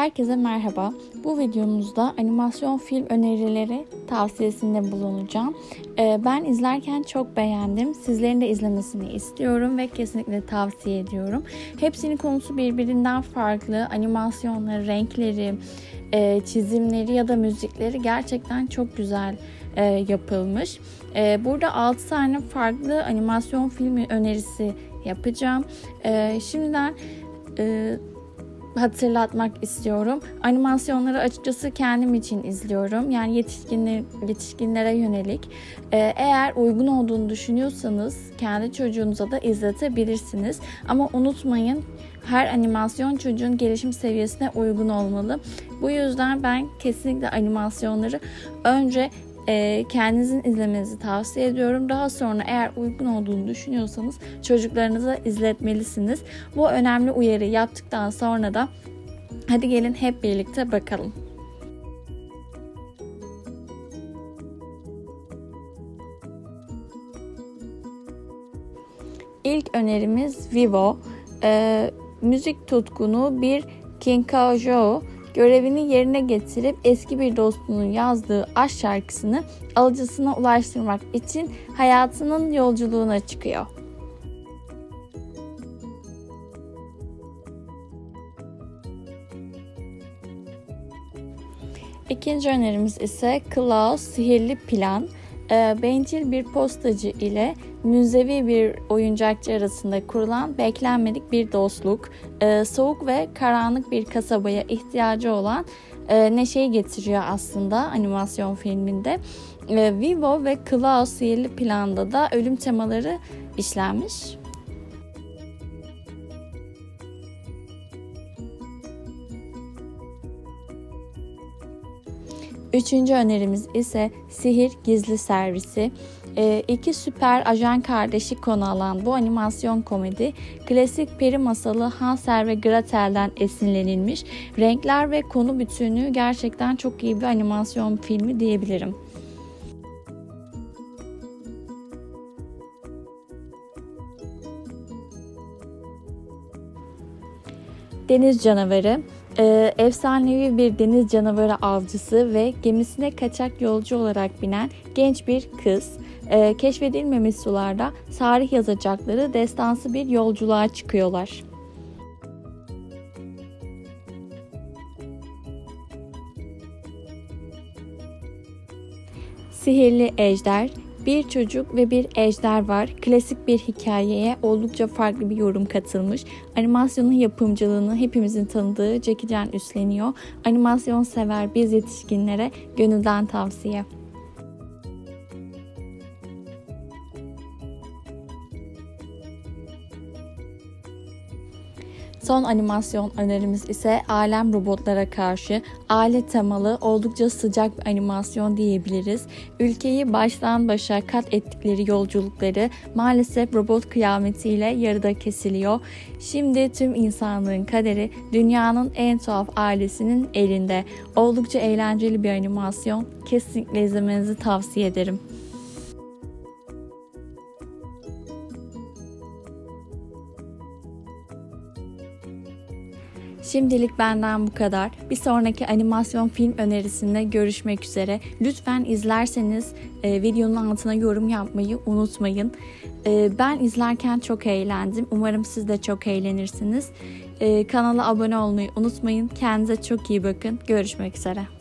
Herkese merhaba. Bu videomuzda animasyon film önerileri tavsiyesinde bulunacağım. Ee, ben izlerken çok beğendim. Sizlerin de izlemesini istiyorum ve kesinlikle tavsiye ediyorum. Hepsinin konusu birbirinden farklı. Animasyonları, renkleri, e, çizimleri ya da müzikleri gerçekten çok güzel e, yapılmış. E, burada 6 tane farklı animasyon filmi önerisi yapacağım. Şimdiden hatırlatmak istiyorum. Animasyonları açıkçası kendim için izliyorum. Yani yetişkinler, yetişkinlere yönelik. Ee, eğer uygun olduğunu düşünüyorsanız kendi çocuğunuza da izletebilirsiniz. Ama unutmayın her animasyon çocuğun gelişim seviyesine uygun olmalı. Bu yüzden ben kesinlikle animasyonları önce e, kendinizin izlemenizi tavsiye ediyorum. Daha sonra eğer uygun olduğunu düşünüyorsanız çocuklarınıza izletmelisiniz. Bu önemli uyarı yaptıktan sonra da hadi gelin hep birlikte bakalım. İlk önerimiz Vivo. E, müzik tutkunu bir Kinkajou görevini yerine getirip eski bir dostunun yazdığı aşk şarkısını alıcısına ulaştırmak için hayatının yolculuğuna çıkıyor. İkinci önerimiz ise Klaus Sihirli Plan. E, bencil bir postacı ile müzevi bir oyuncakçı arasında kurulan beklenmedik bir dostluk, e, soğuk ve karanlık bir kasabaya ihtiyacı olan e, neşeyi getiriyor aslında animasyon filminde. Vivo ve Klaus sihirli planda da ölüm temaları işlenmiş. Üçüncü önerimiz ise Sihir Gizli Servisi. E, iki süper ajan kardeşi konu alan bu animasyon komedi klasik peri masalı Hansel ve Gretel'den esinlenilmiş. Renkler ve konu bütünlüğü gerçekten çok iyi bir animasyon filmi diyebilirim. Deniz canavarı ee, efsanevi bir deniz canavarı avcısı ve gemisine kaçak yolcu olarak binen genç bir kız e, keşfedilmemiş sularda tarih yazacakları destansı bir yolculuğa çıkıyorlar. Sihirli Ejder bir çocuk ve bir ejder var. Klasik bir hikayeye oldukça farklı bir yorum katılmış. Animasyonun yapımcılığını hepimizin tanıdığı Jackie Chan üstleniyor. Animasyon sever biz yetişkinlere gönülden tavsiye. Son animasyon önerimiz ise Alem Robotlara Karşı aile temalı oldukça sıcak bir animasyon diyebiliriz. Ülkeyi baştan başa kat ettikleri yolculukları maalesef robot kıyametiyle yarıda kesiliyor. Şimdi tüm insanlığın kaderi dünyanın en tuhaf ailesinin elinde. Oldukça eğlenceli bir animasyon. Kesinlikle izlemenizi tavsiye ederim. Şimdilik benden bu kadar. Bir sonraki animasyon film önerisinde görüşmek üzere. Lütfen izlerseniz e, videonun altına yorum yapmayı unutmayın. E, ben izlerken çok eğlendim. Umarım siz de çok eğlenirsiniz. E, kanala abone olmayı unutmayın. Kendinize çok iyi bakın. Görüşmek üzere.